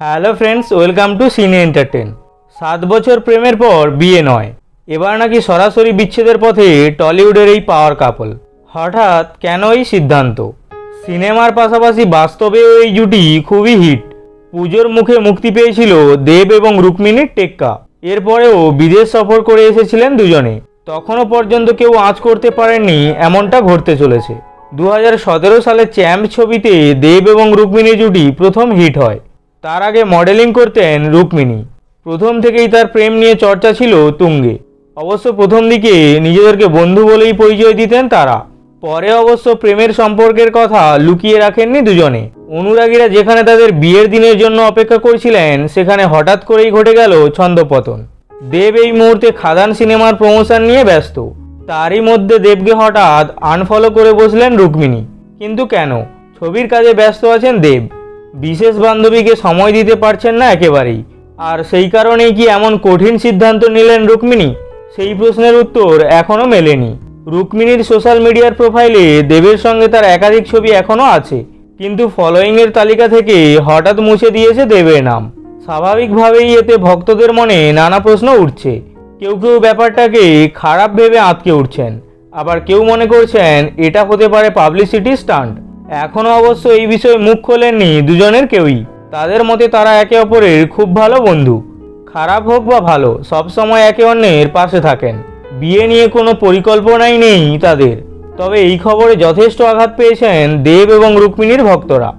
Hello friends, welcome to cine entertain সাত বছর প্রেমের পর বিয়ে নয়। এবার নাকি সরাসরি বিচ্ছেদের পথে টলিউডের এই পাওয়ার কাপল হঠাৎ কেন এই সিদ্ধান্ত? সিনেমার পাশাপাশি বাস্তবেও এই জুটি খুবই হিট পুজোর মুখে মুক্তি পেয়েছিল দেব এবং রুক্মিণীর টেক্কা। এরপরেও বিদেশ সফর করে এসেছিলেন দুজনে। তখনও পর্যন্ত কেউ আঁচ করতে পারেননি এমনটা ঘটতে চলেছে। দু হাজার সতেরো সালে চ্যাম্প ছবিতে দেব এবং রুক্মিণী জুটি প্রথম হিট হয়। তার আগে মডেলিং করতেন রুক্মিণী। প্রথম থেকেই তার প্রেম নিয়ে চর্চা ছিল তুঙ্গে। অবশ্য প্রথম দিকে নিজেদেরকে বন্ধু বলেই পরিচয় দিতেন তারা। পরে অবশ্য প্রেমের সম্পর্কের কথা লুকিয়ে রাখেননি দুজনে। অনুরাগীরা যেখানে তাদের বিয়ের দিনের জন্য অপেক্ষা করছিলেন, সেখানে হঠাৎ করেই ঘটে গেল ছন্দপতন। দেব এই মুহূর্তে খাদান সিনেমার প্রমোশন নিয়ে ব্যস্ত। তারই মধ্যে দেবকে হঠাৎ আনফলো করে বসলেন রুক্মিণী। কিন্তু কেন? ছবির কাজে ব্যস্ত আছেন দেব। বিশেষ বান্ধবীকে সময় দিতে পারছেন না একেবারেই। আর সেই কারণেই কি এমন কঠিন সিদ্ধান্ত নিলেন রুক্মিণী? সেই প্রশ্নের উত্তর এখনও মেলেনি। রুক্মিণীর সোশ্যাল মিডিয়ার প্রোফাইলে দেবের সঙ্গে তার একাধিক ছবি এখনও আছে। কিন্তু ফলোয়িংয়ের তালিকা থেকে হঠাৎ মুছে দিয়েছে দেবের নাম। স্বাভাবিকভাবেই এতে ভক্তদের মনে নানা প্রশ্ন উঠছে। কেউ কেউ ব্যাপারটাকে খারাপ ভেবে আঁতকে উঠছেন। আবার কেউ মনে করছেন এটা হতে পারে পাবলিসিটি স্টান্ট এখনও অবশ্য এই বিষয়ে মুখ খোলেননি দুজনের কেউই। তাদের মতে তারা একে অপরের খুব ভালো বন্ধু। খারাপ হোক বা ভালো সবসময় একে অন্যের পাশে থাকেন। বিয়ে নিয়ে কোনো পরিকল্পনাই নেই তাদের। তবে এই খবরে যথেষ্ট আঘাত পেয়েছেন দেব এবং রুক্মিণীর ভক্তরা।